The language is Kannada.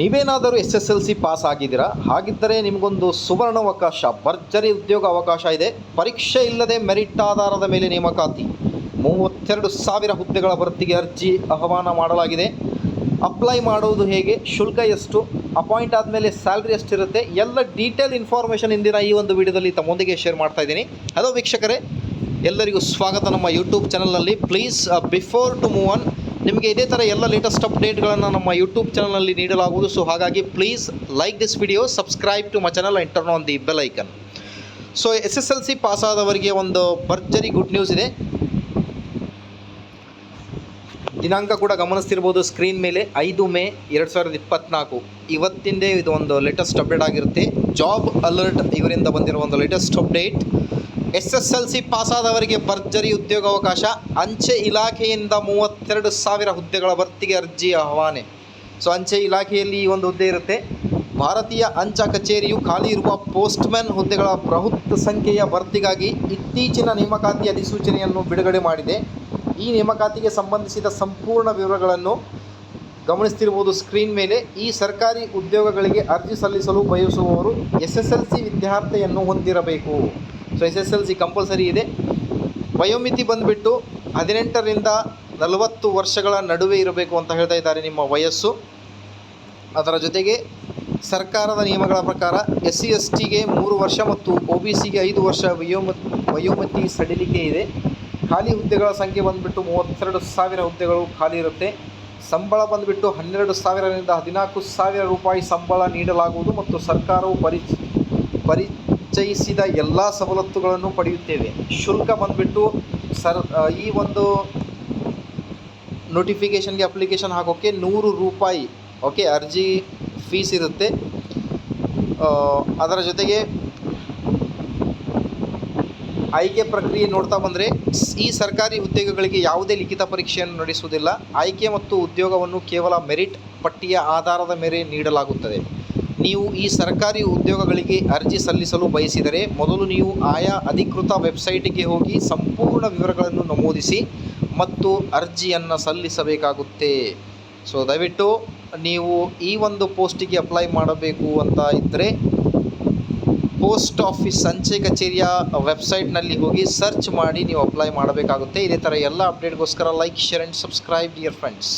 ನೀವೇನಾದರೂ S S L C pass ಆಗಿದ್ದೀರಾ? ಹಾಗಿದ್ದರೆ ನಿಮಗೊಂದು ಸುವರ್ಣಾವಕಾಶ ಭರ್ಜರಿ ಉದ್ಯೋಗ ಅವಕಾಶ ಇದೆ. ಪರೀಕ್ಷೆ ಇಲ್ಲದೆ ಮೆರಿಟ್ ಆಧಾರದ ಮೇಲೆ ನೇಮಕಾತಿ. ಮೂವತ್ತೆರಡು ಸಾವಿರ ಹುದ್ದೆಗಳ ಭರ್ತಿಗೆ ಅರ್ಜಿ ಆಹ್ವಾನ ಮಾಡಲಾಗಿದೆ. ಅಪ್ಲೈ ಮಾಡುವುದು ಹೇಗೆ? ಶುಲ್ಕ ಎಷ್ಟು? ಅಪಾಯಿಂಟ್ ಆದಮೇಲೆ ಸ್ಯಾಲ್ರಿ ಎಷ್ಟಿರುತ್ತೆ? ಎಲ್ಲ ಡೀಟೇಲ್ ಇನ್ಫಾರ್ಮೇಷನ್ ಇಂದಿನ ಈ ಒಂದು ವಿಡಿಯೋದಲ್ಲಿ ತಮ್ಮೊಂದಿಗೆ ಶೇರ್ ಮಾಡ್ತಾ ಇದ್ದೀನಿ. ಹಲೋ ವೀಕ್ಷಕರೇ, ಎಲ್ಲರಿಗೂ ಸ್ವಾಗತ ನಮ್ಮ ಯೂಟ್ಯೂಬ್ ಚಾನಲಲ್ಲಿ please before to move on ನಿಮಗೆ ಇದೇ ಥರ ಎಲ್ಲ ಲೇಟೆಸ್ಟ್ ಅಪ್ಡೇಟ್ಗಳನ್ನು ನಮ್ಮ ಯೂಟ್ಯೂಬ್ ಚಾನಲ್ನಲ್ಲಿ ನೀಡಲಾಗುವುದು. ಸೊ ಹಾಗಾಗಿ please like this video subscribe to my channel and turn on the bell icon so S S L C pass ಆದವರಿಗೆ ಒಂದು ಭರ್ಜರಿ ಗುಡ್ ನ್ಯೂಸ್ ಇದೆ. ದಿನಾಂಕ ಕೂಡ ಗಮನಿಸ್ತಿರ್ಬೋದು ಸ್ಕ್ರೀನ್ ಮೇಲೆ ಐದು ಮೇ ಎರಡು ಸಾವಿರದ ಇಪ್ಪತ್ತ್ನಾಲ್ಕು ಇವತ್ತಿಂದೇ ಇದು ಒಂದು ಲೇಟೆಸ್ಟ್ ಅಪ್ಡೇಟ್ ಆಗಿರುತ್ತೆ. ಜಾಬ್ ಅಲರ್ಟ್ ಇವರಿಂದ ಬಂದಿರೋ ಒಂದು latest update S S L C ಪಾಸಾದವರಿಗೆ ಭರ್ಜರಿ ಉದ್ಯೋಗಾವಕಾಶ, ಅಂಚೆ ಇಲಾಖೆಯಿಂದ ಮೂವತ್ತೆರಡು ಸಾವಿರ ಹುದ್ದೆಗಳ ಭರ್ತಿಗೆ ಅರ್ಜಿ ಆಹ್ವಾನೆ. ಸೊ, ಅಂಚೆ ಇಲಾಖೆಯಲ್ಲಿ ಈ ಒಂದು ಹುದ್ದೆ ಇರುತ್ತೆ. ಭಾರತೀಯ ಅಂಚೆ ಕಚೇರಿಯು ಖಾಲಿ ಇರುವ ಪೋಸ್ಟ್ಮ್ಯಾನ್ ಹುದ್ದೆಗಳ ಬೃಹತ್ ಸಂಖ್ಯೆಯ ಭರ್ತಿಗಾಗಿ ಇತ್ತೀಚಿನ ನೇಮಕಾತಿ ಅಧಿಸೂಚನೆಯನ್ನು ಬಿಡುಗಡೆ ಮಾಡಿದೆ. ಈ ನೇಮಕಾತಿಗೆ ಸಂಬಂಧಿಸಿದ ಸಂಪೂರ್ಣ ವಿವರಗಳನ್ನು ಗಮನಿಸ್ತಿರ್ಬೋದು ಸ್ಕ್ರೀನ್ ಮೇಲೆ. ಈ ಸರ್ಕಾರಿ ಉದ್ಯೋಗಗಳಿಗೆ ಅರ್ಜಿ ಸಲ್ಲಿಸಲು ಬಯಸುವವರು ಎಸ್ ಎಸ್ ಎಲ್ ಸಿ ವಿದ್ಯಾರ್ಥಿಯನ್ನು ಹೊಂದಿರಬೇಕು. So S S L C compulsory ಇದೆ. ವಯೋಮಿತಿ ಬಂದುಬಿಟ್ಟು ಹದಿನೆಂಟರಿಂದ ನಲವತ್ತು ವರ್ಷಗಳ ನಡುವೆ ಇರಬೇಕು ಅಂತ ಹೇಳ್ತಾ ಇದ್ದಾರೆ ನಿಮ್ಮ ವಯಸ್ಸು. ಅದರ ಜೊತೆಗೆ ಸರ್ಕಾರದ ನಿಯಮಗಳ ಪ್ರಕಾರ ಎಸ್ ಸಿ ಎಸ್ ಟಿಗೆ ಮೂರು ವರ್ಷ ಮತ್ತು ಒ ಬಿ ಸಿಗೆ ಐದು ವರ್ಷ ವಯೋಮ, ವಯೋಮಿತಿ ಸಡಿಲಿಕೆ ಇದೆ. ಖಾಲಿ ಹುದ್ದೆಗಳ ಸಂಖ್ಯೆ ಬಂದುಬಿಟ್ಟು ಮೂವತ್ತೆರಡು ಸಾವಿರ ಹುದ್ದೆಗಳು ಖಾಲಿ ಇರುತ್ತೆ. ಸಂಬಳ ಬಂದುಬಿಟ್ಟು ಹನ್ನೆರಡು ಸಾವಿರದಿಂದ ಹದಿನಾಲ್ಕು ಸಾವಿರ ರೂಪಾಯಿ ಸಂಬಳ ನೀಡಲಾಗುವುದು ಮತ್ತು ಸರ್ಕಾರವು ಪರಿ, ಪರಿಚಯಿಸಿದ ಎಲ್ಲ ಸವಲತ್ತುಗಳನ್ನು ಪಡೆಯುತ್ತೇವೆ. ಶುಲ್ಕ ಬಂದುಬಿಟ್ಟು ಸರ್ ಈ ಒಂದು ನೋಟಿಫಿಕೇಷನ್ಗೆ ಅಪ್ಲಿಕೇಶನ್ ಹಾಕೋಕ್ಕೆ ನೂರು ರೂಪಾಯಿ ಓಕೆ ಅರ್ಜಿ ಫೀಸ್ ಇರುತ್ತೆ. ಅದರ ಜೊತೆಗೆ ಆಯ್ಕೆ ಪ್ರಕ್ರಿಯೆ ನೋಡ್ತಾ ಬಂದರೆ ಈ ಸರ್ಕಾರಿ ಉದ್ಯೋಗಗಳಿಗೆ ಯಾವುದೇ ಲಿಖಿತ ಪರೀಕ್ಷೆಯನ್ನು ನಡೆಸುವುದಿಲ್ಲ. ಆಯ್ಕೆ ಮತ್ತು ಉದ್ಯೋಗವನ್ನು ಕೇವಲ ಮೆರಿಟ್ ಪಟ್ಟಿಯ ಆಧಾರದ ಮೇಲೆ ನೀಡಲಾಗುತ್ತದೆ. ನೀವು ಈ ಸರ್ಕಾರಿ ಉದ್ಯೋಗಗಳಿಗೆ ಅರ್ಜಿ ಸಲ್ಲಿಸಲು ಬಯಸಿದರೆ ಮೊದಲು ನೀವು ಆಯಾ ಅಧಿಕೃತ ವೆಬ್ಸೈಟಿಗೆ ಹೋಗಿ ಸಂಪೂರ್ಣ ವಿವರಗಳನ್ನು ನಮೂದಿಸಿ ಮತ್ತು ಅರ್ಜಿಯನ್ನು ಸಲ್ಲಿಸಬೇಕಾಗುತ್ತೆ. ಸೊ ದಯವಿಟ್ಟು ನೀವು ಈ ಒಂದು ಪೋಸ್ಟಿಗೆ ಅಪ್ಲೈ ಮಾಡಬೇಕು ಅಂತ ಇದ್ದರೆ ಪೋಸ್ಟ್ ಆಫೀಸ್ ಅಂಚೆ ಕಚೇರಿಯ ವೆಬ್ಸೈಟ್ನಲ್ಲಿ ಹೋಗಿ ಸರ್ಚ್ ಮಾಡಿ ನೀವು ಅಪ್ಲೈ ಮಾಡಬೇಕಾಗುತ್ತೆ. ಇದೇ ಥರ ಎಲ್ಲ ಅಪ್ಡೇಟ್ಗೋಸ್ಕರ like, share, and subscribe dear friends.